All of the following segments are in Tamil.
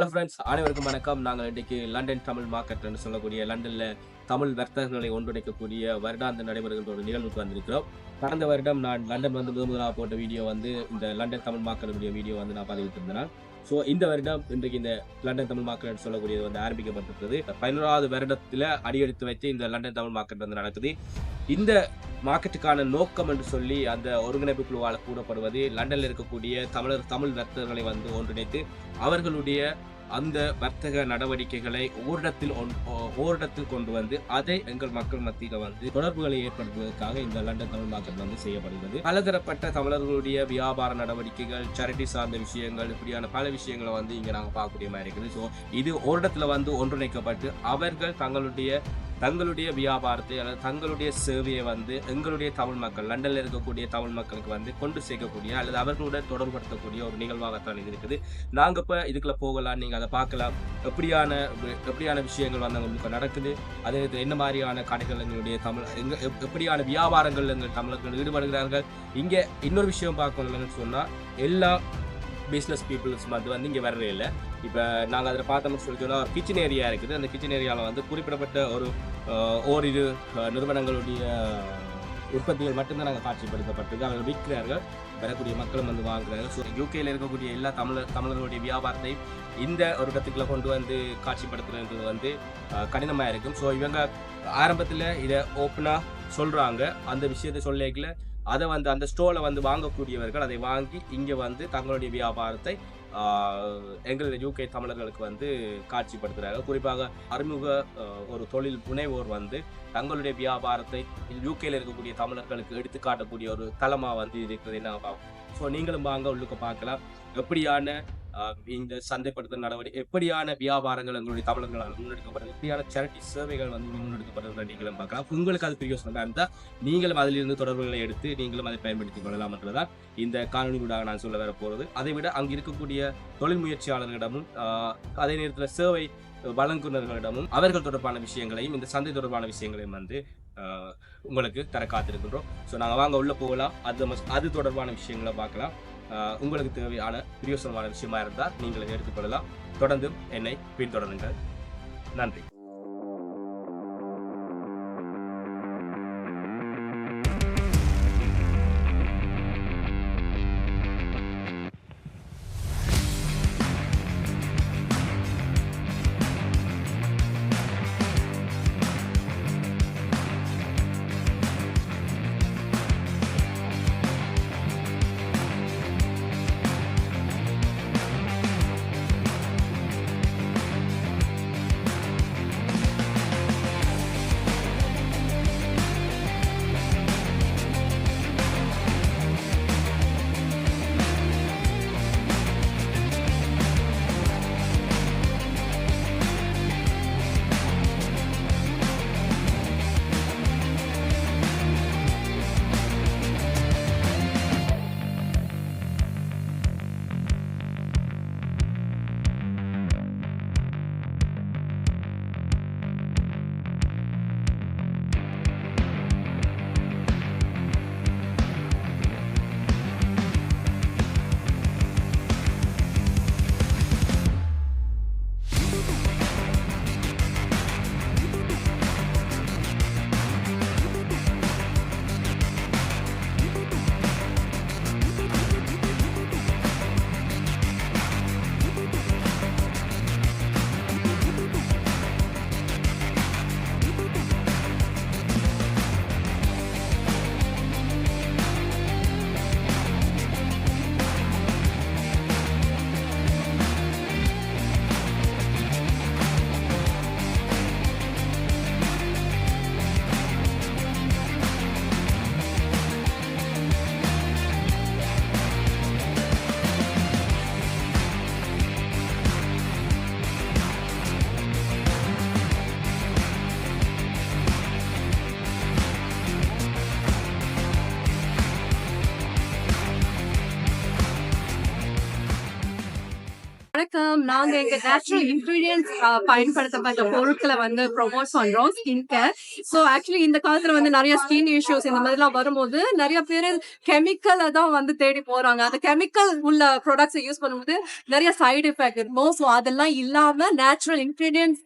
ஹலோ ஃப்ரெண்ட்ஸ் அனைவருக்கும் வணக்கம். நாங்கள் இன்றைக்கு லண்டன் தமிழ் மார்க்கெட்னு சொல்லக்கூடிய லண்டனில் தமிழ் வர்த்தகர்களை ஒன்றிணைக்கக்கூடிய வருடாந்த நடைபெறுகின்ற ஒரு நிகழ்வுக்கு வந்திருக்கிறோம். கடந்த வருடம் நான் லண்டன் வந்து முதல் முதலாக போட்ட வீடியோ வந்து இந்த லண்டன் தமிழ் மார்க்கெட்டுடைய வீடியோ வந்து நான் பதிவிட்டிருந்தேன். ஸோ இந்த வருடம் இன்றைக்கு இந்த லண்டன் தமிழ் மார்க்கெட் என்று சொல்லக்கூடியது வந்து ஆரம்பிக்கப்பட்டிருக்கிறது. பதினோராவது வருடத்தில் அடியெடுத்து வைத்து இந்த லண்டன் தமிழ் மார்க்கெட் வந்து நடக்குது. இந்த மார்க்கெட்டுக்கான நோக்கம் என்று சொல்லி அந்த ஒருங்கிணைப்பு குழுவால் கூறப்படுவது லண்டனில் இருக்கக்கூடிய தமிழர் தமிழ் வர்த்தகர்களை வந்து ஒன்றிணைத்து அவர்களுடைய அந்த வர்த்தக நடவடிக்கைகளை ஓரிடத்தில் ஒன்- ஓ- ஓரிடத்தில் கொண்டு வந்து அதை எங்கள் மக்கள் மத்தியில் வந்து தொடர்புகளை ஏற்படுத்துவதற்காக இந்த லண்டன் தமிழ் மார்க்கெட் வந்து செய்யப்படுகிறது. பலதரப்பட்ட தமிழர்களுடைய வியாபார நடவடிக்கைகள் சேரிட்டி சார்ந்த விஷயங்கள் இப்படியான பல விஷயங்களை வந்து இங்கே நாங்கள் பார்க்கக்கூடிய மாதிரி இருக்குது. ஸோ இது ஓரிடத்தில் வந்து ஒன்றிணைக்கப்பட்டு அவர்கள் தங்களுடைய தங்களுடைய வியாபாரத்தை அல்லது தங்களுடைய சேவையை வந்து எங்களுடைய தமிழ் மக்கள் லண்டனில் இருக்கக்கூடிய தமிழ் மக்களுக்கு வந்து கொண்டு சேர்க்கக்கூடிய அல்லது அவர்களுடன் தொடர்படுத்தக்கூடிய ஒரு நிகழ்வாகத்தான் இது இருக்குது. நாங்கள் இப்போ இதுக்குள்ள போகலாம் நீங்கள் அதை பார்க்கலாம். எப்படியான எப்படியான விஷயங்கள் வந்து உங்களுக்கு நடக்குது? அதே என்ன மாதிரியான கடைகள் எங்களுடைய தமிழ் எங்க எப்- எப்படியான வியாபாரங்கள் எங்கள் தமிழர்கள் ஈடுபடுகிறார்கள்? இங்கே இன்னொரு விஷயம் பார்க்கணும்னு சொன்னால் எல்லா பிஸ்னஸ் பீப்புள்ஸ் வந்து வந்து இங்கே வரவே இல்லை. இப்போ நாங்கள் அதில் பார்த்தோம்னு சொல்லி சொன்னால் ஒரு கிச்சன் ஏரியா இருக்குது. அந்த கிச்சன் ஏரியாவில் வந்து குறிப்பிடப்பட்ட ஒரு ஓரிரு நிறுவனங்களுடைய உற்பத்திகள் மட்டும்தான் நாங்கள் காட்சிப்படுத்தப்பட்டிருக்கு. அவர்கள் விற்கிறார்கள் வரக்கூடிய மக்களும் வந்து வாங்குறாங்க ஸோ யூகேயில் இருக்கக்கூடிய எல்லா தமிழர் தமிழர்களுடைய வியாபாரத்தை இந்த ஒரு இடத்துக்குள்ள கொண்டு வந்து காட்சிப்படுத்துறது வந்து கடினமாக இருக்கும். ஸோ இவங்க ஆரம்பத்தில் இதை ஓப்பனாக சொல்கிறாங்க அந்த விஷயத்தை சொல்லிக்கல. அதை வந்து அந்த ஸ்டோரில் வந்து வாங்கக்கூடியவர்கள் அதை வாங்கி இங்கே வந்து தங்களுடைய வியாபாரத்தை எங்களுடைய யூகே தமிழர்களுக்கு வந்து காட்சிப்படுத்துகிறார்கள் குறிப்பாக அறிமுக ஒரு தொழில் புனைவோர் வந்து தங்களுடைய வியாபாரத்தை யூகேல இருக்கக்கூடிய தமிழர்களுக்கு எடுத்து காட்டக்கூடிய ஒரு தளமாக வந்து இருக்கிறது. நாங்கள் பார்ப்போம் ஸோ நீங்களும் வாங்க உள்ளுக்க பார்க்கலாம். எப்படியான இந்த சந்தைப்படுத்தல் நடவடிக்கை எப்படியான வியாபாரங்கள் எங்களுடைய தமிழர்களால் முன்னெடுக்கப்படுது எப்படியான சேரிட்டி சேவைகள் வந்து முன்னெடுக்கப்படுறது நீங்களும் பார்க்கலாம். உங்களுக்கு அது பிரியோசனமாக இருந்தால் நீங்களும் அதிலிருந்து தொடர்புகளை எடுத்து நீங்களும் அதை பயன்படுத்திக் கொள்ளலாம் என்றுதான் இந்த காணொலியூடாக நான் சொல்ல வர போகிறது அதை விட அங்கு இருக்கக்கூடிய தொழில் முயற்சியாளர்களிடமும் அதே நேரத்தில் சேவை வழங்குனர்களிடமும் அவர்கள் தொடர்பான விஷயங்களையும் இந்த சந்தை தொடர்பான விஷயங்களையும் வந்து உங்களுக்கு தர காத்திருக்கின்றோம். ஸோ நாங்கள் வாங்க உள்ளே போகலாம். அது அது தொடர்பான விஷயங்களை பார்க்கலாம். உங்களுக்கு தேவையான பிரியோசனமான விஷயமா இருந்தால் நீங்கள் எடுத்துக்கொள்ளலாம். தொடர்ந்து என்னை பின்தொடருங்கள் நன்றி. நாங்க எங்க நேச்சுரல் இன்கிரீடியன்ஸ் பயன்படுத்தப்பட்ட பொருட்களை வந்து ப்ரொமோட் பண்றோம் ஸ்கின் கேர் ஸோ ஆக்சுவலி இந்த காலத்துல வந்து நிறைய ஸ்கின் இஷ்யூஸ் இந்த மாதிரிலாம் வரும்போது நிறைய பேர் கெமிக்கலை தான் வந்து தேடி போறாங்க. அந்த கெமிக்கல் உள்ள ப்ராடக்ட்ஸை யூஸ் பண்ணும்போது நிறைய சைடு எஃபெக்ட் இருக்கும் ஸோ அதெல்லாம் இல்லாம நேச்சுரல் இன்கிரீடியன்ஸ்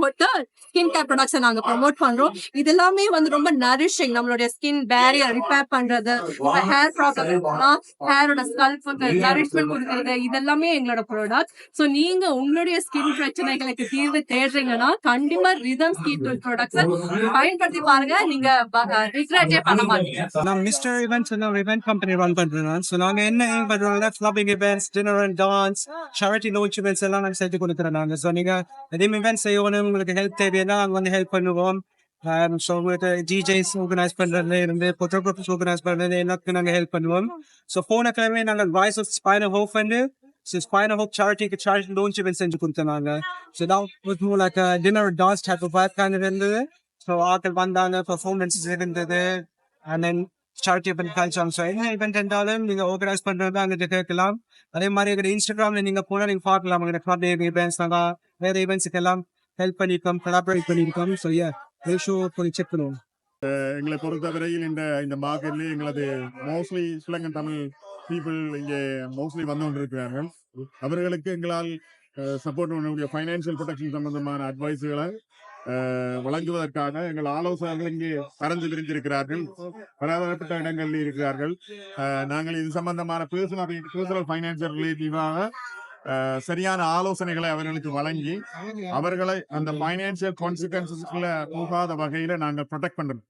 போட்டு ஸ்கின் கேர் ப்ராடக்ட்ஸை நாங்க ப்ரொமோட் பண்றோம். இது எல்லாமே வந்து ரொம்ப நரிஷிங் நம்மளுடைய ஸ்கின் பேரியர் ரிப்பேர் பண்றது ஹேர் ப்ராப்ளம் ஹேரோட ஸ்கல்ஃபுக்கு நரிஷ்மெண்ட் கொடுக்கறது இதெல்லாமே எங்களோட ப்ராடக்ட் ஸோ நீங்க உங்களுடைய ஸ்கின் பிரச்சனைகளுக்கு தீர்வு தேடுறீங்கன்னா கண்டிப்பா ரிதம் ஸ்கின் ப்ராடக்ட்ஸை பயன்படுத்தி பாருங்க. நீங்க ரிக்ரெட்டே பண்ண மாட்டீங்க. நான் மிஸ்டர் இவெண்ட்ஸ் ஒரு இவெண்ட் கம்பெனி ரன் பண்றேன். ஸோ நாங்க என்ன aim பண்றோம்னா clubbing events dinner and dance charity launch events எல்லாம் நாங்க செஞ்சு கொடுக்குறோம் நாங்க. ஸோ நீங்க எதையும் இவெண்ட் செய்யணும் உங்களுக்கு ஹெல்ப் தேவைன்னா அங்கே வந்து ஹெல்ப் பண்ணுவோம். ஸோ உங்களுக்கு டிஜேஸ் ஆர்கனைஸ் பண்றதுல இருந்து ஃபோட்டோகிராஃபர்ஸ் ஆர்கனைஸ் பண்ணுறது எல்லாத்துக்கும் நாங்க ஹெல்ப் பண்ணுவோம். ஸோ போன கிழமை நாங்கள் வாய்ஸ் ஆஃப் ஸ்பைனர் ஹோப் வந்து ஸோ ஸ்பைனர் ஹோப் சேரிட்டிக்கு சேரிட்டி லோன்ச் இவெண்ட் செஞ்சு கொடுத்தோம் ஸோ தான் more dinner dance dinner dance இருந்தது. ஸோ ஆட்கள் வந்தாங்க பர்ஃபார்மன்ஸஸ் இருந்தது. அண்ட் தென் சாரிட்டி பண்ணி கழிச்சாங்க ஸோ என்ன இவெண்ட் இருந்தாலும் நீங்க ஆர்கனைஸ் பண்ணுறது அங்கே கேட்கலாம். அதே மாதிரி எங்கள் இன்ஸ்டாகிராம்ல நீங்க போனா நீங்க பார்க்கலாம். எங்கள் கிளப் இவெண்ட்ஸ் நாங்க வேற இவெண்ட்ஸுக்கு எல்லாம் ஹெல்ப் பண்ணியிருக்கோம் கொலாபரேட் பண்ணியிருக்கோம் ஸோ யா ஷோ போய் செக் பண்ணுவோம். எங்களை பொறுத்தவரையில் இந்த இந்த மார்க்கெட்லேயே எங்களது மோஸ்ட்லி ஸ்ரீலங்கன் தமிழ் பீப்புள் இங்கே மோஸ்ட்லி வந்து கொண்டிருக்கிறார்கள். அவர்களுக்கு எங்களால் சப்போர்ட் பண்ணக்கூடிய ஃபைனான்சியல் ப்ரொடெக்ஷன் சம்பந்தமான அட்வைஸுகளை வழங்குவதற்காக எங்கள் ஆலோசகர்கள் இங்கே பறந்து விரிந்திருக்கிறார்கள் பலதரப்பட்ட இடங்களில் இருக்கிறார்கள். அஹ், நாங்கள் இது சம்பந்தமான பர்சனல் பர்சனல் ஃபைனான்சியல் ரிலேட்டிவாக சரியான ஆலோசனைகளை அவர்களுக்கு வழங்கி அவர்களை அந்த பைனான்சியல் கான்சிக்வன்சஸ்ல போகாத வகையில நாங்கள் ப்ரொடெக்ட் பண்றோம்.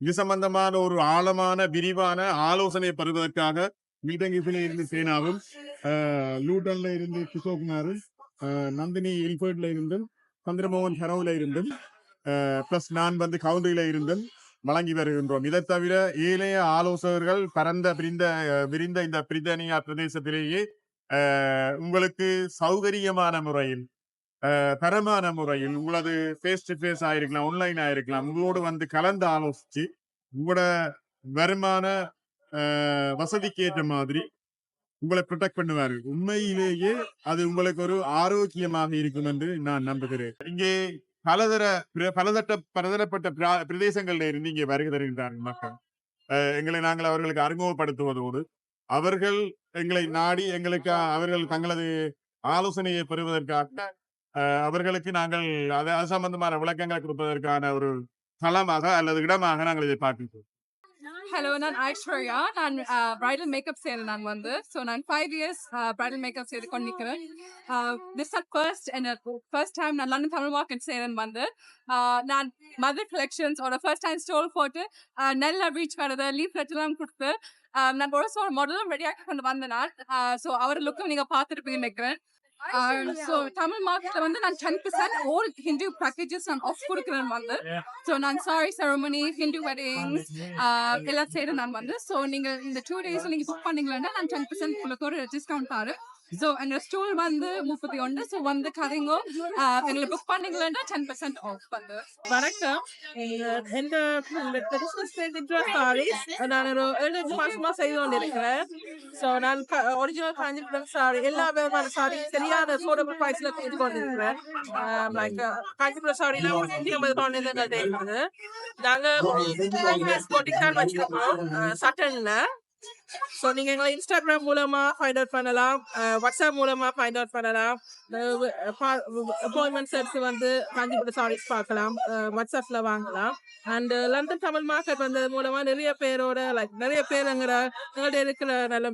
இது சம்பந்தமான ஒரு ஆழமான விரிவான ஆலோசனை பெறுவதற்காக மீட்டங்கிஃபில இருந்து சேனாவும் லூட்டன்ல இருந்து கிஷோகுமாரும் நந்தினி இல்பர்ட்ல இருந்தும் சந்திரமோகன் ஹெரோல இருந்தும் பிளஸ் நான் வந்து கவுண்டில இருந்தும் வழங்கி வருகின்றோம். இதை தவிர ஏழைய ஆலோசகர்கள் பரந்த விரிந்த விரிந்த இந்த பிரித்தானியா பிரதேசத்திலேயே உங்களுக்கு சௌகரியமான முறையில் தரமான முறையில் உங்களது ஃபேஸ் டு ஃபேஸ் ஆயிருக்கலாம் ஆன்லைன் ஆயிருக்கலாம் உங்களோடு வந்து கலந்து ஆலோசிச்சு உங்களோட வருமான வசதிக்கு ஏற்ற மாதிரி உங்களை ப்ரொடெக்ட் பண்ணுவார்கள். உண்மையிலேயே அது உங்களுக்கு ஒரு ஆரோக்கியமாக இருக்கும் என்று நான் நம்புகிறேன். இங்கே பலதர பிர- பலதட்ட பலதரப்பட்ட பிரா- பிரதேசங்கள்ல இருந்து இங்கே வருகிறார்கள் மக்கள். எங்களை நாங்கள் அவர்களுக்கு அறிமுகப்படுத்துவதோடு அவர்கள் எங்களை நாடி எங்களுக்கு அவர்கள் தங்களது ஆலோசனையை பெறுவதற்காக அஹ், அவர்களுக்கு நாங்கள் அது அது சம்பந்தமான விளக்கங்களை கொடுப்பதற்கான ஒரு தளமாக அல்லது இடமாக நாங்கள் இதை பார்க்கின்றோம். ஹலோ நான் ஐஸ்வர்யா நான் பிரைடல் மேக்கப் செய்கிறேன் நான் வந்து ஸோ நான் ஃபைவ் இயர்ஸ் பிரைடல் மேக்கப் செய்து கொண்டிருக்கிறேன். திஸ் ஆர் ஃபர்ஸ்ட் என்ன ஃபர்ஸ்ட் டைம் நான் லண்டன் தமிழ் மார்க்கெட் செய்கிறேன் வந்து Uh, நான் மதர் கலெக்ஷன்ஸோட ஃபர்ஸ்ட் டைம் ஸ்டோர் போட்டு uh, நல்லா ரீச் பண்ணுறது லீஃப்லெட்லாம் கொடுத்து uh, நான் ஒரு ஒரு மாடலும் ரெடியாக்கி கொண்டு வந்தேன் நான் ஸோ அவர் லுக்கும் நீங்கள் பார்த்துருப்பீங்கன்னு நினைக்கிறேன். ஸோ தமிழ் மார்க்கெட்டில் வந்து நான் ten percent all Hindu packages நான் ஆஃப் கொடுக்குறேன் வந்து. ஸோ நான் சாரி செரமனி ஹிந்து வெட்டிங்ஸ் எல்லாம் செய்கிறேன் நான் வந்து. ஸோ நீங்கள் இந்த டூ டேஸ் நீங்கள் புக் பண்ணீங்கன்னா நான் டென் பர்சன்ட் உங்களுக்கு ஒரு டிஸ்கவுண்ட் தாரு ஸோ எங்கள் ஸ்டோர் வந்து முப்பத்தி ஒன்று. ஸோ வந்து கதைங்கோ. எங்களை புக் பண்ணீங்கன்னா டென் பர்சன்ட் ஆஃப் வந்து. வணக்கம். எந்த நான் ஒரு ஏழு மாசமா செய்து கொண்டிருக்கிறேன் ஸோ நான் ஒரிஜினல் காஞ்சிபுரம் சாரி எல்லா விதமான சாரி சரியான அஃபோர்டபுள் ப்ரைஸ்ல கொடுத்து கொண்டிருக்கிறேன் லைக் காஞ்சிபுரம் ஒரு நூற்றி ஐம்பது பவுண்ட் நாங்கள் போட்டிக்கு தான் வச்சிருக்கோம். சட்டன்ல ஸோ நீங்க எங்களை இன்ஸ்டாகிராம் மூலமா ஃபைண்ட் அவுட் பண்ணலாம். வாட்ஸ்அப் மூலமா ஃபைண்ட் அவுட் பண்ணலாம். அப்பாயின்மெண்ட்ஸ் எடுத்து வந்து காஞ்சிபுரம் சாரீஸ் பார்க்கலாம். வாட்ஸ்அப்ல வாங்கலாம். அண்ட் லண்டன் தமிழ் மார்க்கெட் வந்தது மூலமா நிறைய பேரோட லைக் நிறைய பேர் எங்கிற எங்கள்கிட்ட இருக்கிற நல்ல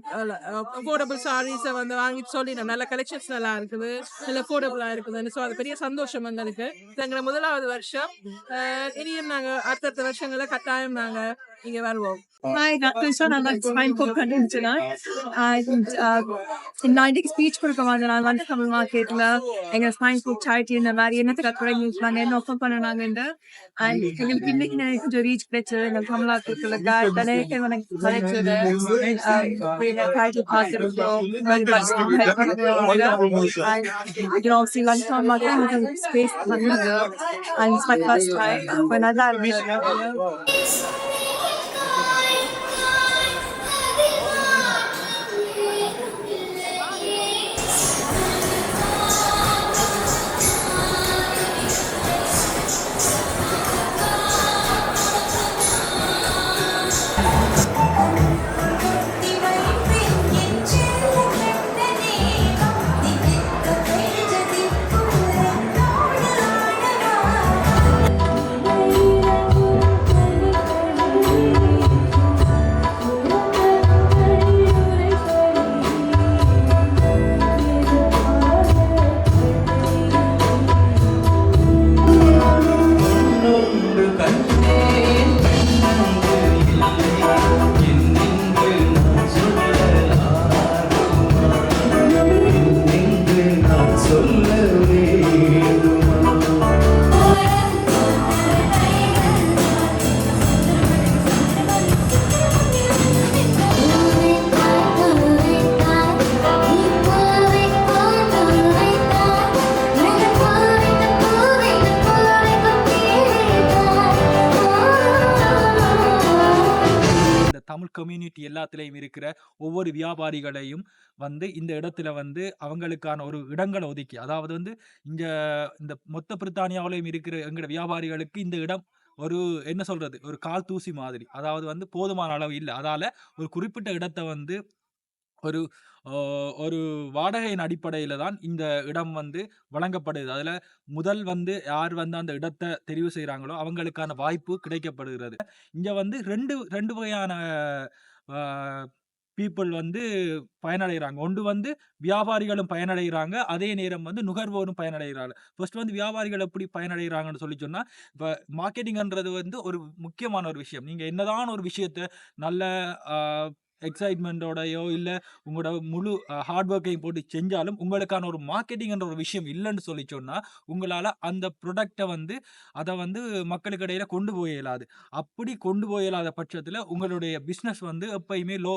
அஃபோர்டபுள் சாரீஸை வந்து வாங்கி சொல்லி நல்ல கலெக்ஷன்ஸ் நல்லா இருக்குது. நல்ல அஃபோர்டபுளாக இருக்குதுன்னு. ஸோ அது பெரிய சந்தோஷம் எங்களுக்கு. எங்களை முதலாவது வருஷம். இனியும் நாங்கள் அடுத்தடுத்த வருஷங்களை கட்டாயம் நாங்கள் இங்கே வருவோம். Hi, Dr. Sean. I'm like Spine Pop Content tonight. And uh, in 90 speech கொடுக்க வந்து நான் வந்து தமிழ் மார்க்கெட்ல எங்க ஸ்பைன் ஃபுட் சாரிட்டி இந்த மாதிரி என்னத்துக்கு தொடங்கி வச்சாங்க என்ன ஒப்பம் பண்ணாங்க அண்ட் எங்களுக்கு இன்னைக்கு நான் கொஞ்சம் ரீச் கிடைச்சது எங்க தமிழ் மார்க்கெட்ல நிறைய பேர் எனக்கு கிடைச்சது சாரிட்டி பார்த்துருக்கோம் you know, see lunch time market having space பண்ணது and it's my first time when I got எல்லாத்துலேயும் இருக்கிற ஒவ்வொரு வியாபாரிகளையும் வந்து இந்த இடத்துல வந்து அவங்களுக்கான ஒரு இடங்களை ஒதுக்கி அதாவது வந்து இங்கே இந்த மொத்த பிரித்தானியாவிலையும் இருக்கிற எங்களோட வியாபாரிகளுக்கு இந்த இடம் ஒரு என்ன சொல்றது? ஒரு கால் தூசி மாதிரி. அதாவது வந்து போதுமான அளவு இல்லை. அதால ஒரு குறிப்பிட்ட இடத்தை வந்து ஒரு ஒரு வாடகையின் அடிப்படையில் தான் இந்த இடம் வந்து வழங்கப்படுது. அதில் முதல் வந்து யார் வந்து அந்த இடத்தை தெரிவு செய்கிறாங்களோ அவங்களுக்கான வாய்ப்பு கிடைக்கப்படுகிறது. இங்கே வந்து ரெண்டு ரெண்டு வகையான பீப்புள் வந்து பயனடைகிறாங்க ஒன்று வந்து வியாபாரிகளும் பயனடைகிறாங்க. அதே நேரம் வந்து நுகர்வோரும் பயனடைகிறாங்க. ஃபர்ஸ்ட் வந்து வியாபாரிகள் எப்படி பயனடைகிறாங்கன்னு சொல்லி சொன்னால் இப்போ மார்க்கெட்டிங்ன்றது வந்து ஒரு முக்கியமான ஒரு விஷயம். நீங்கள் என்னதான் ஒரு விஷயத்த நல்ல எக்ஸைட்மெண்ட்டோடையோ இல்லை உங்களோட முழு ஹார்ட் ஒர்க்கையும் போட்டு செஞ்சாலும் உங்களுக்கான ஒரு மார்க்கெட்டிங்ன்ற ஒரு விஷயம் இல்லைன்னு சொல்லி சொன்னால் உங்களால் அந்த ப்ரொடக்டை வந்து அதை வந்து மக்களுக்கு இடையில கொண்டு போய் இயலாது. அப்படி கொண்டு போய் இயலாத பட்சத்தில் உங்களுடைய பிஸ்னஸ் வந்து எப்பயுமே லோ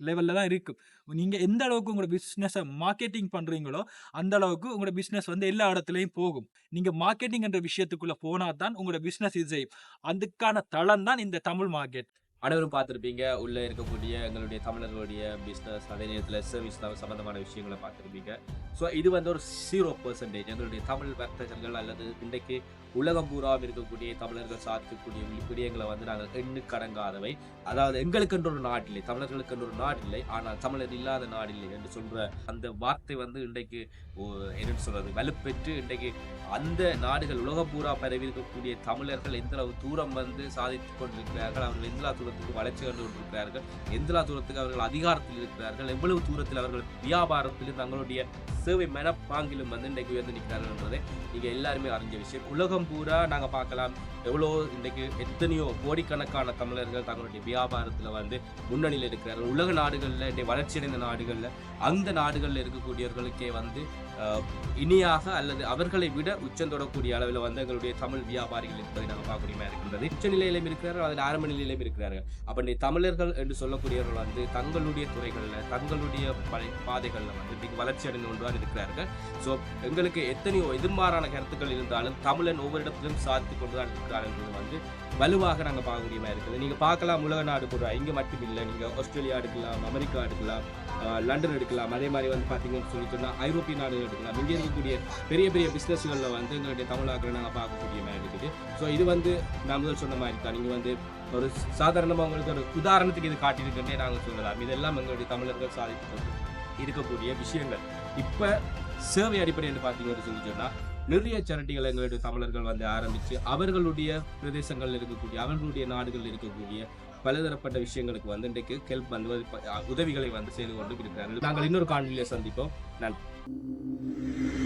லெவலில் தான் இருக்கும். நீங்கள் எந்த அளவுக்கு உங்களோட பிஸ்னஸை மார்க்கெட்டிங் பண்ணுறீங்களோ அந்த அளவுக்கு உங்களோட பிஸ்னஸ் வந்து எல்லா இடத்துலையும் போகும். நீங்கள் மார்க்கெட்டிங்ன்ற விஷயத்துக்குள்ளே போனால் தான் உங்களோட பிஸ்னஸ் இது செய்யும். அதுக்கான தளம் தான் இந்த தமிழ் மார்க்கெட் அனைவரும் பார்த்துருப்பீங்க. உள்ளே இருக்கக்கூடிய எங்களுடைய தமிழர்களுடைய பிஸ்னஸ் அதே நேரத்தில் சர்வீஸ் சம்மந்தமான விஷயங்களை பார்த்துருப்பீங்க. ஸோ இது வந்து ஒரு ஜீரோ பர்சன்டேஜ் எங்களுடைய தமிழ் வர்த்தகர்கள் அல்லது இன்றைக்கு உலகம் பூராவும் இருக்கக்கூடிய தமிழர்கள் சாதிக்கக்கூடிய விடயங்களை வந்து நாங்கள் எண்ணு கடங்காதவை அதாவது எங்களுக்கென்று ஒரு நாட்டில்லை தமிழர்களுக்கென்று ஒரு நாட்டில்லை ஆனால் தமிழர் இல்லாத நாடில்லை என்று சொல்ற அந்த வார்த்தை வந்து இன்றைக்கு ஓ- என்னன்னு சொல்றது வலுப்பெற்று இன்றைக்கு அந்த நாடுகள் உலகம் பூரா பரவி இருக்கக்கூடிய தமிழர்கள் எந்த அளவு தூரம் வந்து சாதித்துக் கொண்டிருக்கிறார்கள் அவர்கள் எந்தலா தூரத்துக்கு வளர்ச்சி கண்டு கொண்டிருக்கிறார்கள் எந்தலா தூரத்துக்கு அவர்கள் அதிகாரத்தில் இருக்கிறார்கள் எவ்வளவு தூரத்தில் அவர்கள் வியாபாரத்திலும் தங்களுடைய சேவை மனப்பாங்கிலும் வந்து இன்றைக்கு உயர்ந்து நிற்கிறார்கள் என்பதை நீங்கள் எல்லாருமே அறிஞ்ச விஷயம். உலகம் பூரா நாங்கள் பார்க்கலாம். எவ்வளோ இன்றைக்கு எத்தனையோ கோடிக்கணக்கான தமிழர்கள் தங்களுடைய வியாபாரத்தில் வந்து முன்னணியில் இருக்கிறார்கள். உலக நாடுகளில் இன்றைய வளர்ச்சியடைந்த நாடுகளில் அந்த நாடுகளில் இருக்கக்கூடியவர்களுக்கே வந்து இனியாக அல்லது அவர்களை விட உச்சம் தொடக்கூடிய அளவில் வந்து எங்களுடைய தமிழ் வியாபாரிகள் இருப்பதை நாங்கள் பார்க்கக்கூடியமா இருக்கின்றது. உச்ச நிலையிலும் இருக்கிறார்கள் அதில் ஆரம்ப நிலையிலும் இருக்கிறார்கள். அப்போ நீ தமிழர்கள் என்று சொல்லக்கூடியவர்கள் வந்து தங்களுடைய துறைகளில் தங்களுடைய படை பாதைகளில் வந்து இன்றைக்கு வளர்ச்சி அடைந்து கொண்டு தான் இருக்கிறார்கள். ஸோ எங்களுக்கு எத்தனையோ எதிர்மாறான கருத்துக்கள் இருந்தாலும் தமிழன் ஒவ்வொருடத்திலும் சாதித்து கொண்டு தான் இருக்கிறார் என்பது வந்து வலுவாக நாங்கள் பார்க்கக்கூடியமா இருக்குது. நீங்கள் பார்க்கலாம் உலக நாடு போடுறா இங்கே மட்டும் இல்லை நீங்கள் ஆஸ்திரேலியா எடுக்கலாம் அமெரிக்கா எடுக்கலாம் லண்டன் எடுக்கலாம் அதே மாதிரி வந்து பார்த்தீங்கன்னு சொல்லி சொன்னால் ஐரோப்பிய நாடுகள் எடுக்கலாம். இங்கே இருக்கக்கூடிய பெரிய பெரிய பிஸ்னஸ்களில் வந்து எங்களுடைய தமிழாக்களை நாங்கள் பார்க்கக்கூடிய மாதிரி இருக்குது. ஸோ இது வந்து நான் முதல் சொன்ன மாதிரி தான். நீங்கள் வந்து ஒரு சாதாரணமாக உங்களுக்கு ஒரு உதாரணத்துக்கு இது காட்டியிருக்கேன்னே நாங்கள் சொல்லலாம். இதெல்லாம் எங்களுடைய தமிழர்கள் சாதித்து கொண்டு இருக்கக்கூடிய விஷயங்கள். இப்போ சேவை அடிப்படையில் பார்த்தீங்கன்னு சொல்லி சொன்னால் நிறைய சேரிட்டிகள் எங்களுடைய தமிழர்கள் வந்து ஆரம்பித்து அவர்களுடைய பிரதேசங்களில் இருக்கக்கூடிய அவர்களுடைய நாடுகளில் இருக்கக்கூடிய பலதரப்பட்ட விஷயங்களுக்கு வந்து இன்றைக்கு ஹெல்ப் வந்து உதவிகளை வந்து செய்து கொண்டு இருக்கிறார்கள் நாங்கள் இன்னொரு காணொலியை சந்திப்போம். நன்றி.